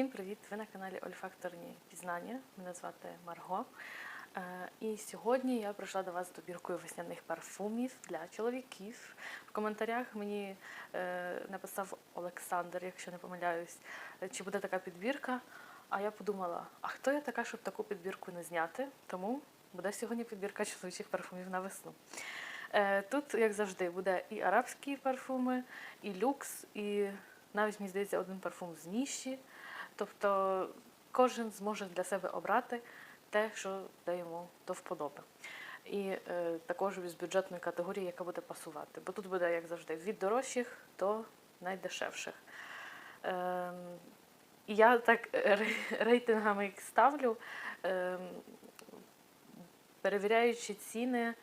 Всім привіт! Ви на каналі Ольфакторні Пізнання. Мене звати Марго. Е, І сьогодні я прийшла до вас з добіркою весняних парфумів для чоловіків. В коментарях мені е, написав Олександр, якщо не помиляюсь, чи буде така підбірка. А я подумала, а хто я така, щоб таку підбірку не зняти? Тому буде сьогодні підбірка чоловічих парфумів на весну. Е, Тут, як завжди, буде і арабські парфуми, і люкс, і навіть мені здається один парфум з ніші. Тобто кожен зможе для себе обрати те, що де йому до вподоби. І е, також з бюджетної категорії, яка буде пасувати. Бо тут буде, як завжди, від дорожчих до найдешевших. І я так рейтингами їх ставлю, ем, перевіряючи ціни,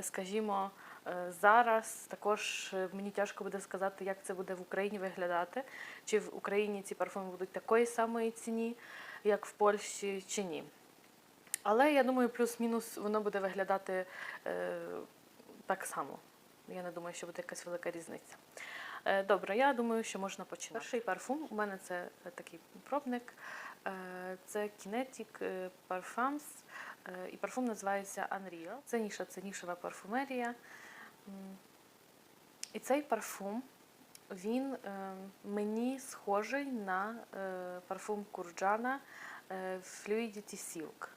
скажімо, е, зараз також е, мені тяжко буде сказати, як це буде в Україні виглядати, чи в Україні ці парфуми будуть такої самої ціні, як в Польщі, чи ні. Але я думаю, плюс-мінус воно буде виглядати е, так само. Я не думаю, що буде якась велика різниця. Е, Добре, я думаю, що можна починати. Перший парфум у мене це е, такий пробник. Е, Це Kinetic е, Parfums. е, І парфум називається Unreal. Це ніша, це нішева парфумерія. І цей парфум він е, мені схожий на е, парфум Курджана е, Fluidity Silk.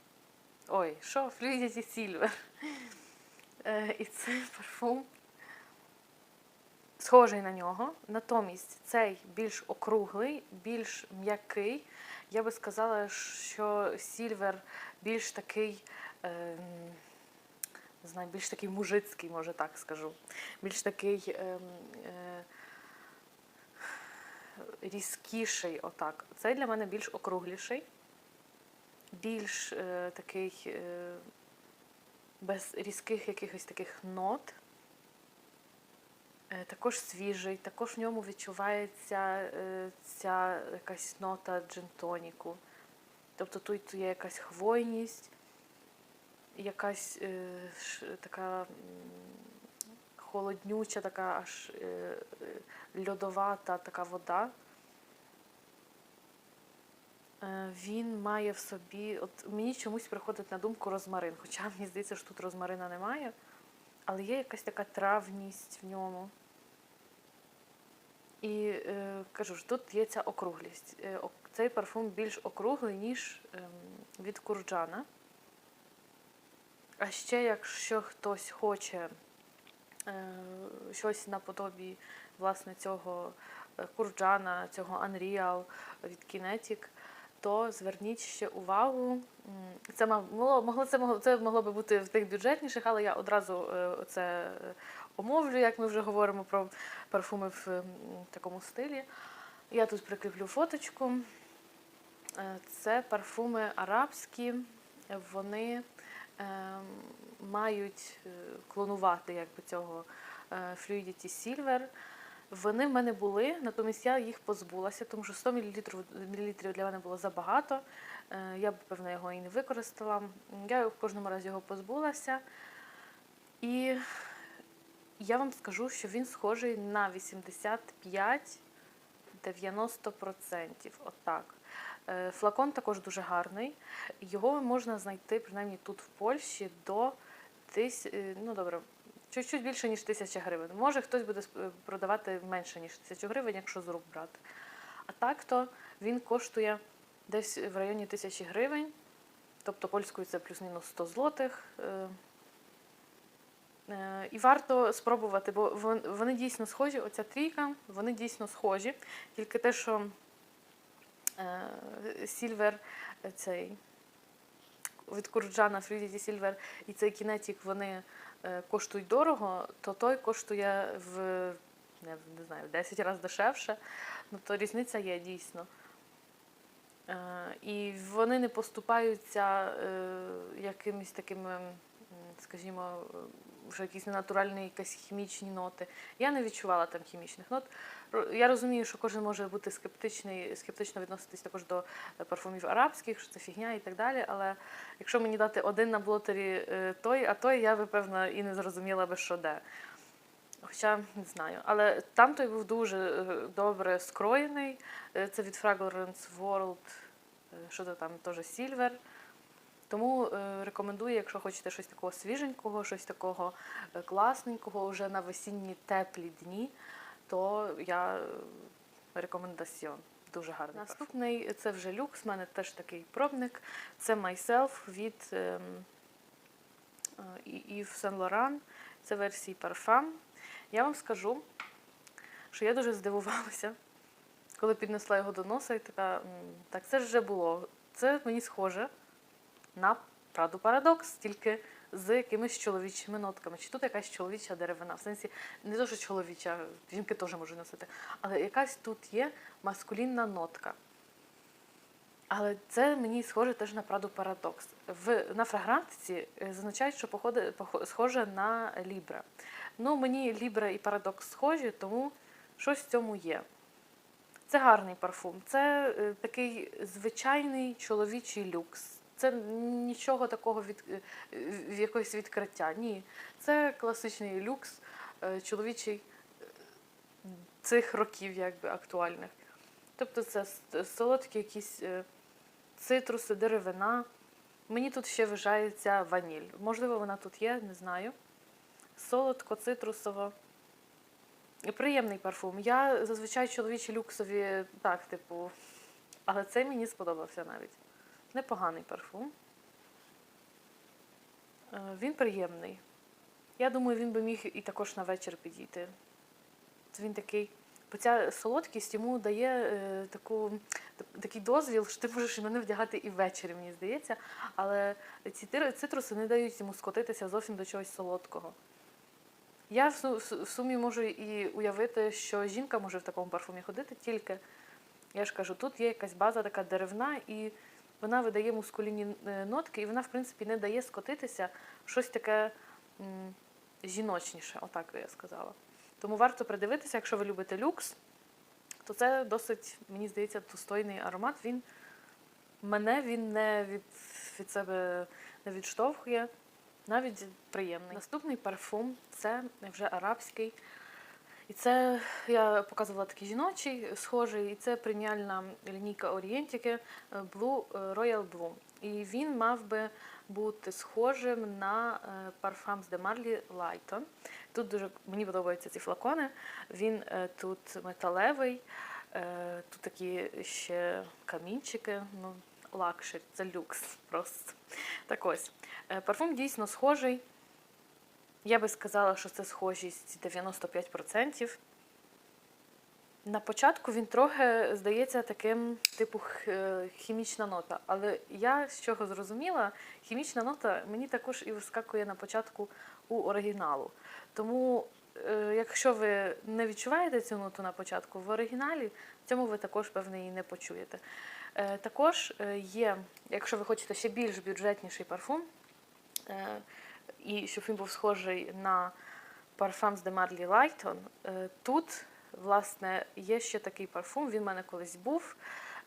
Ой, що? Fluidity Silver. І цей парфум схожий на нього. Натомість цей більш округлий, більш м'який. Я би сказала, що Сільвер більш такий. Е, не знаю, більш такий мужицький, може так скажу. Більш такий ем, е, різкіший, отак. Цей для мене більш округліший, більш е, такий е, без різких якихось таких нот. Е, Також свіжий, також в ньому відчувається е, ця якась нота джинтоніку. Тобто тут є якась хвойність, якась е, така холоднюча, така аж е, е, льодовата така вода. Е, Він має в собі, от мені чомусь приходить на думку розмарин, хоча мені здається, що тут розмарина немає, але є якась така травність в ньому. І е, кажу ж, тут є ця округлість. Е, цей парфум більш округлий, ніж ем, від Курджана. А ще, якщо хтось хоче е, щось наподобі власне цього е, Курджана, цього Unreal від Kinetic, то зверніть ще увагу. Це могло, могло, це, могло, це могло би бути в тих бюджетніших, але я одразу е, це омовлю, як ми вже говоримо про парфуми в такому стилі. Я тут прикріплю фоточку. Це парфуми арабські. Вони мають е, клонувати якби, цього е, Fluidity Silver. Вони в мене були, натомість я їх позбулася, тому що 100 мл, мл для мене було забагато. Е, Я б, певно, його і не використала. Я в кожному разі його позбулася. І я вам скажу, що він схожий на 85-90%. Отак. Е, Флакон також дуже гарний. Його можна знайти, принаймні тут в Польщі, до тис... е, ну, добре, чуть-чуть більше, ніж тисяча гривень. Може, хтось буде продавати менше, ніж тисячу гривень, якщо з рук брати. А так то він коштує десь в районі тисячі гривень, тобто польською це плюс-мінус 100 злотих. Е, Е, І варто спробувати, бо вони дійсно схожі. Оця трійка, вони дійсно схожі. Тільки те, що е, Сільвер, е, цей від Курджана Фрідіті Сільвер і цей кінетік вони е, коштують дорого, то той коштує в не, знаю, в 10 разів дешевше. Ну то різниця є дійсно. Е, І вони не поступаються якимись такими, скажімо, вже якісь ненатуральні, якісь хімічні ноти. Я не відчувала там хімічних нот. Я розумію, що кожен може бути скептичний, скептично відноситись також до е, парфумів арабських, що це фігня і так далі. Але якщо мені дати один на блотері е, той, а той, я би певно і не зрозуміла би, що де. Хоча не знаю. Але там той був дуже е, добре скроєний. Це від Fragrance World, що то там теж Silver. Тому е, рекомендую, якщо хочете щось такого свіженького, щось такого е, класненького вже на весінні теплі дні, то я е, рекомендаціон. Дуже гарний. Наступний це вже люкс. У мене теж такий пробник. Це Myself від Yves Saint Laurent. Це версії Parfum. Я вам скажу, що я дуже здивувалася, коли піднесла його до носа і така, так це ж вже було. Це мені схоже на Праду Парадокс, тільки з якимись чоловічими нотками. Чи тут якась чоловіча деревина? В сенсі, не то, що чоловіча, жінки теж можуть носити, але якась тут є маскулінна нотка. Але це мені схоже теж на Праду Парадокс. В, на фрагрантиці е, зазначають, що походи, похо- схоже на Лібра. Ну, мені Лібра і Парадокс схожі, тому щось в цьому є. Це гарний парфум. Це е, такий звичайний чоловічий люкс. Це нічого такого від е, якогось відкриття. Ні. Це класичний люкс е, чоловічий е, цих років, якби актуальних. Тобто це солодкі якісь е, цитруси, деревина. Мені тут ще вважається ваніль. Можливо, вона тут є, не знаю. Солодко, цитрусово. Приємний парфум. Я зазвичай чоловічі люксові, так, типу, але цей мені сподобався навіть. Непоганий парфум. Е, Він приємний. Я думаю, він би міг і також на вечір підійти. Він такий. Бо ця солодкість йому дає е, таку, такий дозвіл, що ти можеш мене вдягати і ввечері, мені здається. Але ці цитруси не дають йому скотитися зовсім до чогось солодкого. Я в сумі можу і уявити, що жінка може в такому парфумі ходити, тільки я ж кажу, тут є якась база така деревна, і вона видає мускулінні е, нотки, і вона, в принципі, не дає скотитися в щось таке жіночніше, отак я сказала. Тому варто придивитися, якщо ви любите люкс, то це досить, мені здається, достойний аромат. Він мене він не від, від себе не відштовхує, навіть приємний. Наступний парфум це вже арабський. І це я показувала такий жіночий, схожий, і це преміальна лінійка Орієнтіки Blue е, Royal Blue. І він мав би бути схожим на парфам з Демарлі Лайтон. Тут дуже мені подобаються ці флакони. Він е, тут металевий, е, тут такі ще камінчики. Ну, лакшері, це люкс просто. Так ось. Парфум дійсно схожий. Я би сказала, що це схожість 95%. На початку він трохи здається таким, типу, е, хімічна нота. Але я з чого зрозуміла, хімічна нота мені також і вискакує на початку у оригіналу. Тому, е, якщо ви не відчуваєте цю ноту на початку в оригіналі, в цьому ви також, певне, її не почуєте. Е, Також є, якщо ви хочете ще більш бюджетніший парфум, і щоб він був схожий на парфам з Демарлі Лайтон, е, тут, власне, є ще такий парфум, він в мене колись був,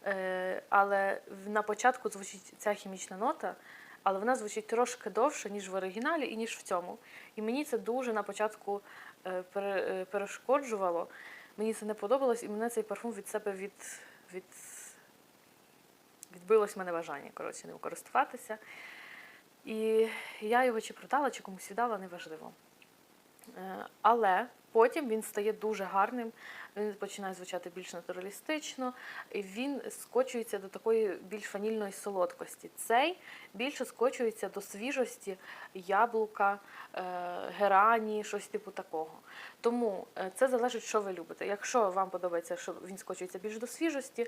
е, але на початку звучить ця хімічна нота, але вона звучить трошки довше, ніж в оригіналі і ніж в цьому. І мені це дуже на початку е, пере- перешкоджувало. Мені це не подобалось, і мене цей парфум від себе від, від... відбилось мене бажання коротше, ним користуватися. І я його чи продала, чи комусь віддала, неважливо. Е, Але потім він стає дуже гарним, він починає звучати більш натуралістично, і він скочується до такої більш ванільної солодкості. Цей більше скочується до свіжості яблука, е, герані, щось типу такого. Тому е, це залежить, що ви любите. Якщо вам подобається, що він скочується більш до свіжості,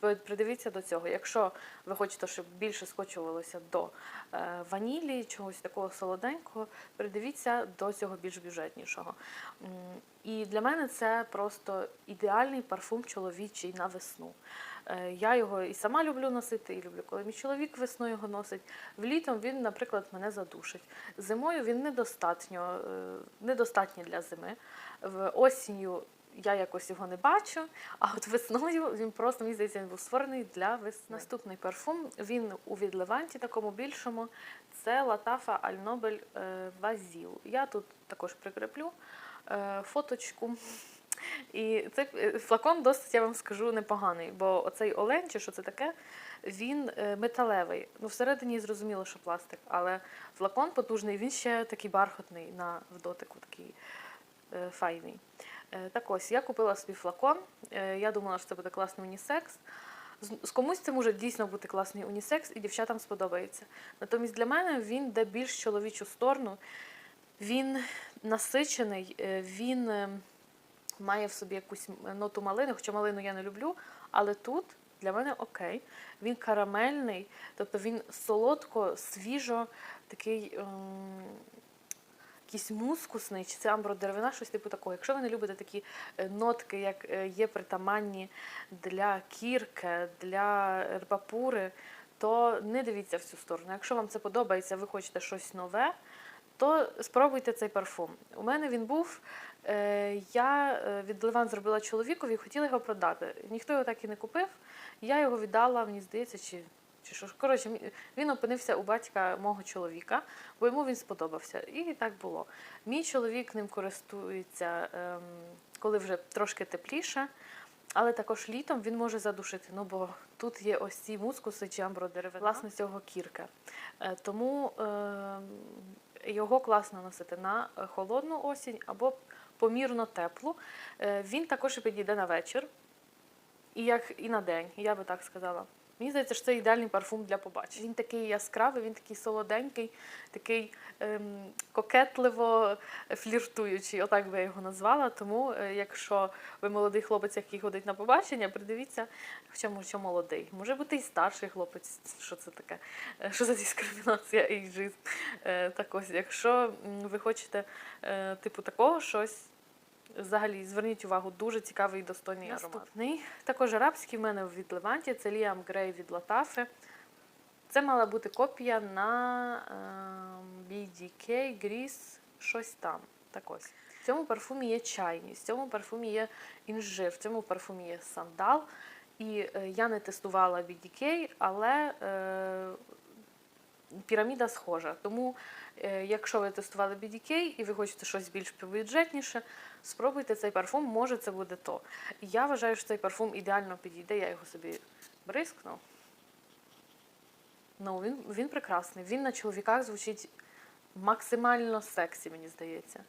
придивіться до цього. Якщо ви хочете, щоб більше скочувалося до е, ванілі, чогось такого солоденького, придивіться до цього більш бюджетнішого. І для мене це просто ідеальний парфум чоловічий на весну. Е, Я його і сама люблю носити, і люблю, коли мій чоловік весною його носить. Влітом він, наприклад, мене задушить. Зимою він недостатньо, е, недостатній для зими. В осінню я якось його не бачу, а от весною він просто, мені здається, він був створений для весни. Наступний парфум, він у відливанті такому більшому, це Латафа Альнобель Вазіл. Я тут також прикріплю. е, фоточку. І цей е, флакон досить, я вам скажу, непоганий, бо оцей олень, чи що це таке, він е, металевий. Ну, всередині зрозуміло, що пластик, але флакон потужний, він ще такий бархатний на в дотику, такий е, файний. Е, так ось, я купила собі флакон. Е, я думала, що це буде класний унісекс. З комусь це може дійсно бути класний унісекс, і дівчатам сподобається. Натомість для мене він йде більш чоловічу сторону. Він насичений, е, він має в собі якусь ноту малини, хоча малину я не люблю, але тут для мене окей. Він карамельний, тобто він солодко, свіжо, такий. ем, Якийсь мускусний, чи це амбродеревина, щось типу такого. Якщо ви не любите такі е, нотки, як е, є притаманні для кірки, для рбапури, то не дивіться в цю сторону. Якщо вам це подобається, ви хочете щось нове, то спробуйте цей парфум. У мене він був. е, Я від Ливан зробила чоловікові і хотіла його продати. Ніхто його так і не купив. Я його віддала, мені здається, чи, чи що. Коротше, він опинився у батька мого чоловіка, бо йому він сподобався. І так було. Мій чоловік ним користується, ем, коли вже трошки тепліше. Але також літом він може задушити, ну бо тут є ось ці мускуси чи амбродеревина, власне цього кірка. Е, Тому ем, його класно носити на холодну осінь або помірно теплу. Е, Він також підійде на вечір, і як і на день, я би так сказала. Мені здається, що це ідеальний парфум для побачення. Він такий яскравий, він такий солоденький, такий ем, кокетливо фліртуючий, отак би я його назвала. Тому, е, якщо ви молодий хлопець, який ходить на побачення, придивіться, хоча може що молодий. Може бути і старший хлопець. Що це таке? Е, Що за дискримінація ейджизм? Е, Так ось, якщо ви хочете е, типу такого щось. Взагалі, зверніть увагу, дуже цікавий і достойний аромат. Наступний, також арабський в мене від Леванті, це Ліам Грей від Латафи. Це мала бути копія на ем, BDK Grease, щось там. Так ось. В цьому парфумі є чайність, в цьому парфумі є інжир, в цьому парфумі є сандал. І е, я не тестувала BDK, але е, піраміда схожа. Тому, е, якщо ви тестували BDK і ви хочете щось більш бюджетніше, спробуйте цей парфум, може це буде то. Я вважаю, що цей парфум ідеально підійде, я його собі бризкну. Ну, він, він прекрасний. Він на чоловіках звучить максимально сексі, мені здається.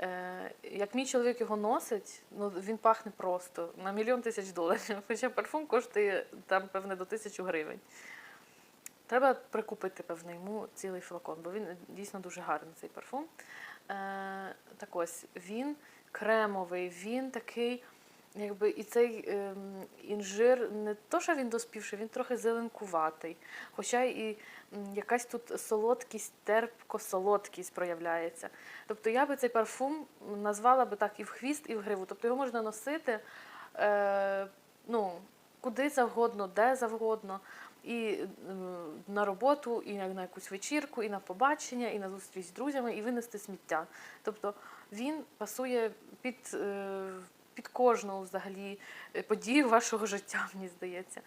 Е, як мій чоловік його носить, ну він пахне просто на мільйон тисяч доларів. Хоча парфум коштує там, певне, до тисячу гривень. Треба прикупити, певно, йому цілий флакон, бо він дійсно дуже гарний цей парфум. Е, так ось він кремовий, він такий, якби і цей ем, інжир не то, що він доспівший, він трохи зеленкуватий. Хоча і якась тут солодкість, терпко-солодкість проявляється. Тобто я би цей парфум назвала би так і в хвіст, і в гриву. Тобто його можна носити е, куди завгодно, де завгодно. І на роботу, і на якусь вечірку, і на побачення, і на зустріч з друзями, і винести сміття. Тобто він пасує під, е, під кожну взагалі е, подію вашого життя, мені здається.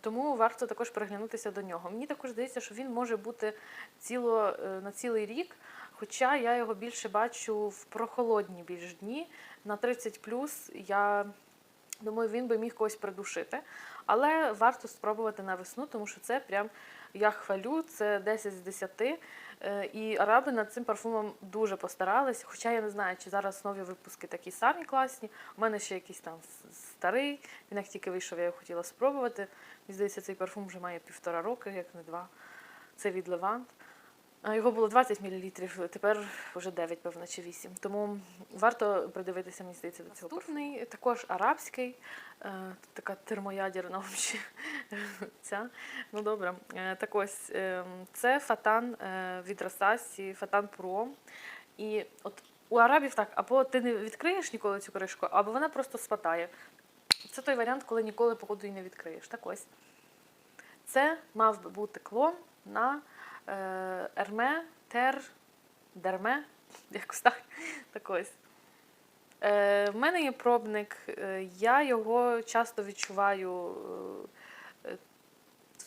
Тому варто також приглянутися до нього. Мені також здається, що він може бути ціло, е, на цілий рік, хоча я його більше бачу в прохолодні більш дні. На 30 плюс я думаю, він би міг когось придушити. Але варто спробувати на весну, тому що це прям я хвалю, це 10 з 10. Е, І араби над цим парфумом дуже постарались. Хоча я не знаю, чи зараз нові випуски такі самі класні. У мене ще якийсь там старий. Він як тільки вийшов, я його хотіла спробувати. Мені здається, цей парфум вже має півтора роки, як не два. Це від Левант. Його було 20 мл, тепер вже 9, певно, чи 8. Тому варто придивитися, мені здається, до цього. Наступний також арабський, е, така термоядерна взагалі. Ця. Ну добре. Е, Так ось е, це фатан від Росасі, фатан Pro. І от у арабів так, або ти не відкриєш ніколи цю кришку, або вона просто спадає. Це той варіант, коли ніколи, походу, і не відкриєш. Так ось. Це мав би бути клон на Ерме, Тер, Дерме, якось так. так ось. Е, в мене є пробник, е, я його часто відчуваю, е, е,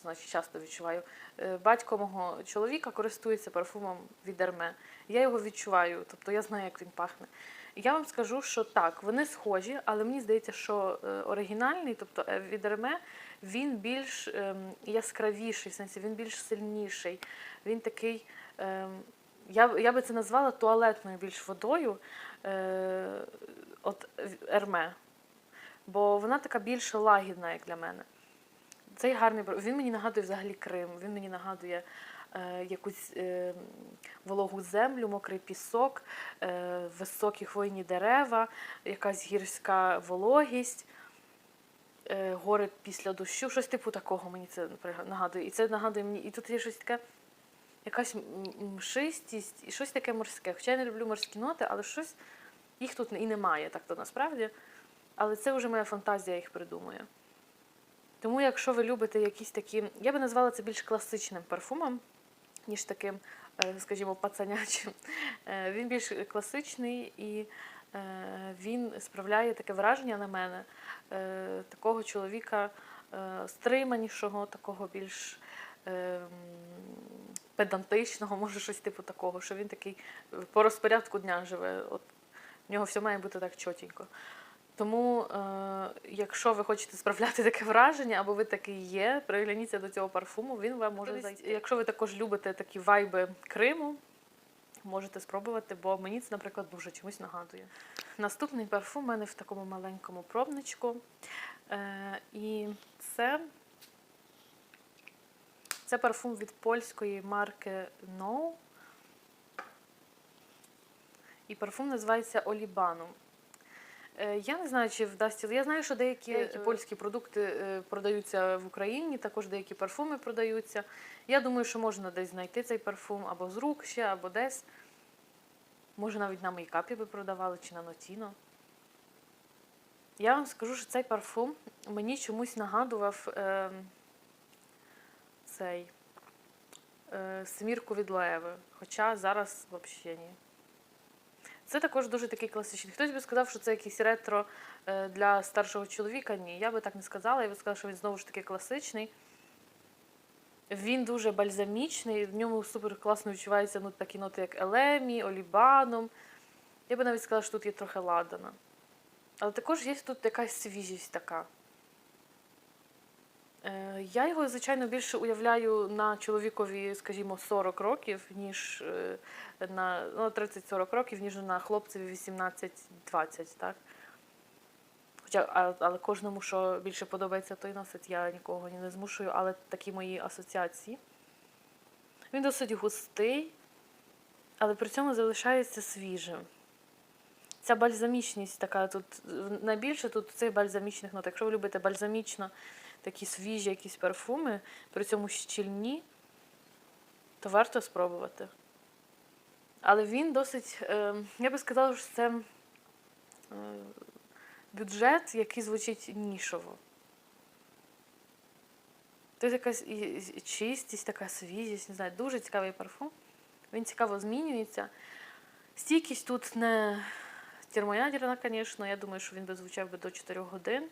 значить часто відчуваю. Е, батько мого чоловіка користується парфумом від Ерме. Я його відчуваю, тобто я знаю, як він пахне. Я вам скажу, що так, вони схожі, але мені здається, що е, оригінальний, тобто е, від Ерме, він більш ем, яскравіший, в сенсі він більш сильніший. Він такий, ем, я, я би це назвала туалетною більш водою. Е, от Ерме. Бо вона така більш лагідна, як для мене. Цей гарний він мені нагадує взагалі Крим, він мені нагадує якусь е, вологу землю, мокрий пісок, е, високі хвойні дерева, якась гірська вологість, е, гори після дощу, щось типу такого мені це нагадує. І це нагадує мені, і тут є щось таке, якась мшистість і щось таке морське. Хоча я не люблю морські ноти, але щось їх тут і немає, так то насправді. Але це вже моя фантазія їх придумує. Тому, якщо ви любите якісь такі, я би назвала це більш класичним парфумом, ніж таким, е, скажімо, пацанячим. Е, Він більш класичний і е, він справляє таке враження на мене такого чоловіка стриманішого, такого більш педантичного, може щось типу такого, що він такий по розпорядку дня живе. От в нього все має бути так чотенько. Тому, е, якщо ви хочете справляти таке враження, або ви такий є, пригляніться до цього парфуму, він вам може зайти. Якщо ви також любите такі вайби Криму, можете спробувати, бо мені це, наприклад, дуже чомусь нагадує. Наступний парфум у мене в такому маленькому пробничку. Е, і це, це парфум від польської марки No. І парфум називається Олібаном. Е, Я не знаю, чи вдасться. Я знаю, що деякі, Деякі, польські продукти е, продаються в Україні, також деякі парфуми продаються. Я думаю, що можна десь знайти цей парфум або з рук ще, або десь. Може, навіть на мейкапі би продавали чи на нотіно. Я вам скажу, що цей парфум мені чомусь нагадував е, цей е, смірку від Леви. Хоча зараз взагалі ні. Це також дуже такий класичний. Хтось би сказав, що це якийсь ретро е, для старшого чоловіка. Ні, я би так не сказала. Я би сказала, що він знову ж таки класичний. Він дуже бальзамічний, в ньому супер класно відчуваються ну, такі ноти, як Елемі, Олібаном. Я би навіть сказала, що тут є трохи ладана. Але також є тут якась свіжість така. Е, Я його, звичайно, більше уявляю на чоловікові, скажімо, 40 років, ніж е, на ну, 30-40 років, ніж на хлопцеві 18-20, так? Хоча, але кожному, що більше подобається, той носить, я нікого не змушую, але такі мої асоціації. Він досить густий, але при цьому залишається свіжим. Ця бальзамічність така тут найбільше тут цих бальзамічних нот. Якщо ви любите бальзамічно такі свіжі якісь парфуми, при цьому щільні, то варто спробувати. Але він досить, е, я би сказала, що це е, бюджет, який звучить нішово. Тут якась чистість, така свіжість, не знаю, дуже цікавий парфум. Він цікаво змінюється. Стійкість тут не термоядерна, звісно. Я думаю, що він би звучав би до 4 годин.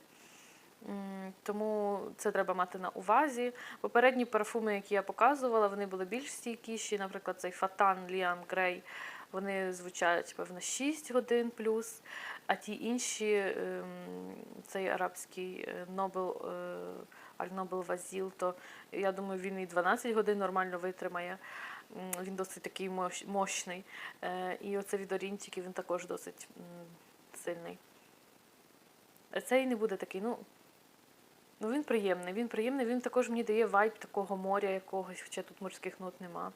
Тому це треба мати на увазі. Попередні парфуми, які я показувала, вони були більш стійкіші. Наприклад, цей Фатан Ліам Грей, вони звучать, певно, 6 годин плюс. А ті інші, ем, цей арабський е, Нобел, Аль-Нобел Вазіл, то я думаю, він і 12 годин нормально витримає. Він досить такий мощний. Е, І оце від Орінтіки він також досить сильний. Е, Цей не буде такий, ну. Ну, він приємний. Він приємний, він також мені дає вайб такого моря якогось, хоча тут морських нот нема.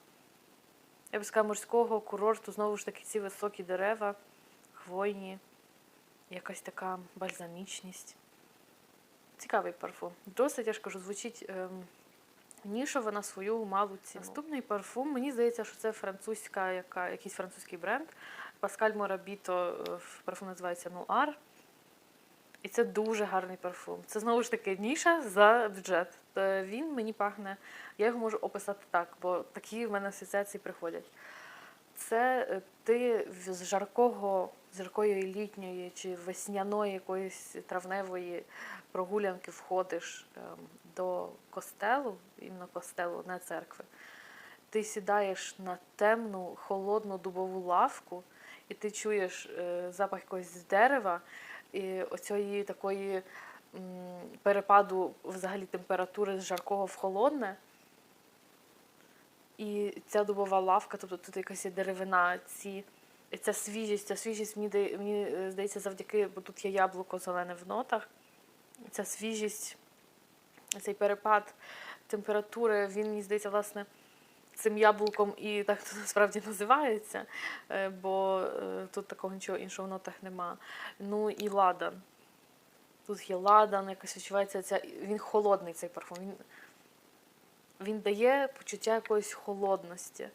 Я б сказала, морського курорту, знову ж таки, ці високі дерева, хвойні, якась така бальзамічність. Цікавий парфум. Досить, я ж кажу, звучить ем, нішово на свою малу ціну. Наступний парфум, мені здається, що це французька, яка, якийсь французький бренд. Паскаль Морабіто, е, парфум називається Нуар. І це дуже гарний парфум. Це знову ж таки ніша за бюджет. Е, Він мені пахне, я його можу описати так, бо такі в мене асоціації приходять. Це е, ти з жаркого, з жаркої літньої чи весняної якоїсь травневої прогулянки входиш ем, до костелу, іменно костелу, не церкви. Ти сідаєш на темну, холодну дубову лавку, і ти чуєш е, запах якогось дерева, і оцієї такої перепаду взагалі температури з жаркого в холодне. І ця дубова лавка, тобто тут якась є деревина, ці, ця свіжість, ця свіжість мені, мені е, здається завдяки, бо тут є яблуко зелене в нотах. Ця свіжість, цей перепад температури, він мені здається, власне, цим яблуком і так це насправді називається, е, бо е, тут такого нічого іншого в нотах нема. Ну і ладан. Тут є ладан, якась відчувається ця. Він холодний цей парфум. Він, він дає почуття якоїсь холодності.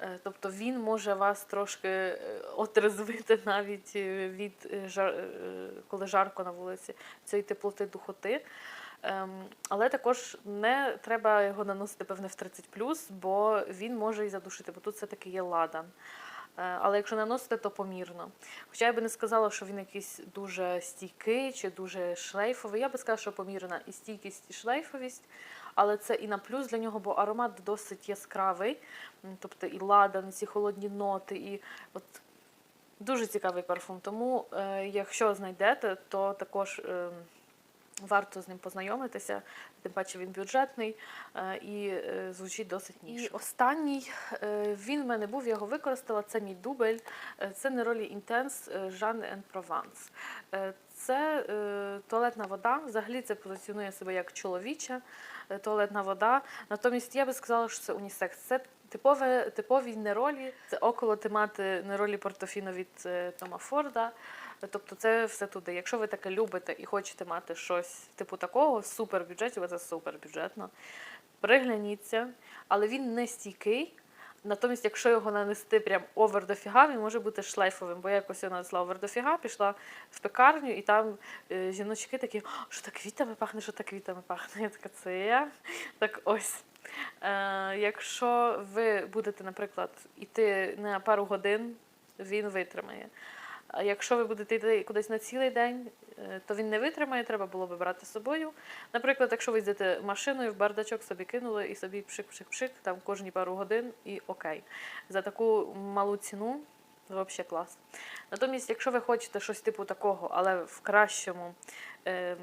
Е, Тобто він може вас трошки отрезвити навіть від коли жарко на вулиці, цієї теплоти духоти. Ем, Але також не треба його наносити, певне, в 30 бо він може і задушити, бо тут все-таки є ладан. Е, Але якщо наносити, то помірно. Хоча я би не сказала, що він якийсь дуже стійкий чи дуже шлейфовий. Я би сказала, що помірна і стійкість, і шлейфовість. Але це і на плюс для нього, бо аромат досить яскравий. Тобто і ладан, і ці холодні ноти, і от дуже цікавий парфум. Тому, е, якщо знайдете, то також. ем, Варто з ним познайомитися, тим паче він бюджетний е, і е, звучить досить ніж. І останній е, він в мене був, я його використала. Це мій дубль. Е, Це Неролі Intense Жанне en Provence. Е, Це туалетна вода. Взагалі це позиціонує себе як чоловіча туалетна вода. Натомість я би сказала, що це унісекс. Це типове, типові неролі. Це около темати неролі Портофіно від Тома Форда. Тобто це все туди. Якщо ви таке любите і хочете мати щось типу такого, в супербюджеті, бо це супербюджетно, пригляніться, але він не стійкий. Натомість, якщо його нанести прям овер дофіга, він може бути шлейфовим. Бо я якось нанесла овер дофіга, пішла в пекарню, і там е, жіночки такі, що так квітами пахне, що так квітами пахне. Я така, це я. Так ось. Е, якщо ви будете, наприклад, йти на пару годин, він витримає. А якщо ви будете йти кудись на цілий день, е, то він не витримає, треба було би брати з собою. Наприклад, якщо ви йдете машиною, в бардачок собі кинули і собі пшик-пшик-пшик, там кожні пару годин і окей. За таку малу ціну взагалі клас. Натомість, якщо ви хочете щось типу такого, але в кращому. ем,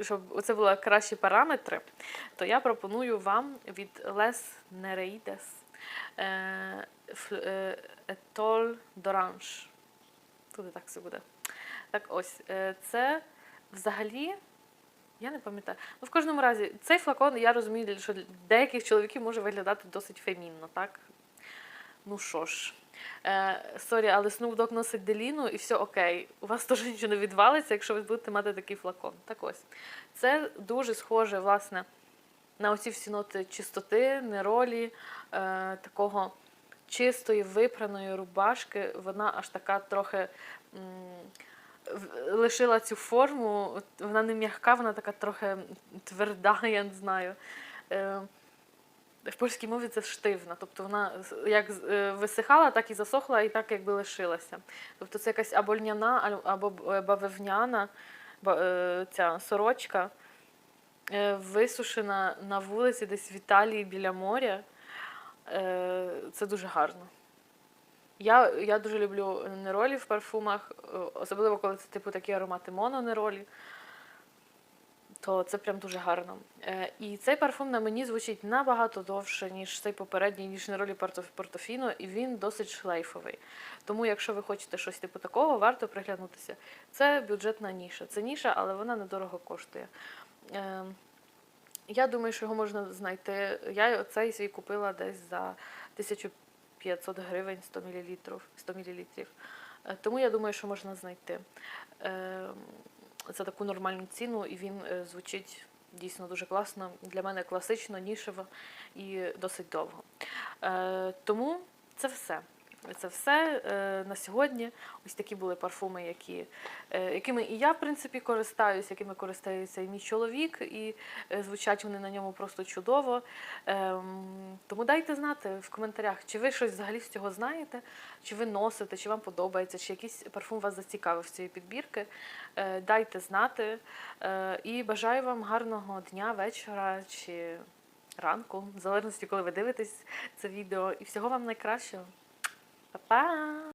щоб це були кращі параметри, то я пропоную вам від Les Nereides е, е, Етоль d'Orange. Тут так все буде. Так ось, е, це взагалі. Я не пам'ятаю. Ну, в кожному разі, цей флакон, я розумію, що для деяких чоловіків може виглядати досить фемінно, так? Ну що ж. Е, сорі, але Snoop носить деліну і все окей. У вас теж нічого не відвалиться, якщо ви будете мати такий флакон. Так ось. Це дуже схоже, власне, на оці всі ноти чистоти, неролі, е, такого чистої, випраної рубашки. Вона аж така трохи м, лишила цю форму. Вона не м'яка, вона така трохи тверда, я не знаю. Е, в польській мові це штивна, тобто вона як е, висихала, так і засохла, і так якби лишилася. Тобто це якась або льняна, або е, бавовняна ба- е, ця сорочка, висушена на вулиці, десь в Італії біля моря. Це дуже гарно. Я, я дуже люблю неролі в парфумах, особливо коли це типу такі аромати мононеролі то це прям дуже гарно. Е, і цей парфум на мені звучить набагато довше, ніж цей попередній, ніж Неролі Порто- Портофіно, і він досить шлейфовий. Тому, якщо ви хочете щось типу такого, варто приглянутися. Це бюджетна ніша. Це ніша, але вона недорого коштує. Е, я думаю, що його можна знайти. Я цей свій купила десь за 1500 гривень 100 мл. 100 мл. Е, Тому я думаю, що можна знайти. За таку нормальну ціну, і він е, звучить дійсно дуже класно. Для мене класично, нішево і досить довго. Е, тому це все. Це все е, на сьогодні. Ось такі були парфуми, які, е, якими і я, в принципі, користаюсь, якими користується і мій чоловік, і е, звучать вони на ньому просто чудово. Ем, тому дайте знати в коментарях, чи ви щось взагалі з цього знаєте, чи ви носите, чи вам подобається, чи якийсь парфум вас зацікавив з цієї підбірки. Дайте знати. І бажаю вам гарного дня, вечора чи ранку, в залежності, коли ви дивитесь це відео. І всього вам найкращого. Bye-bye.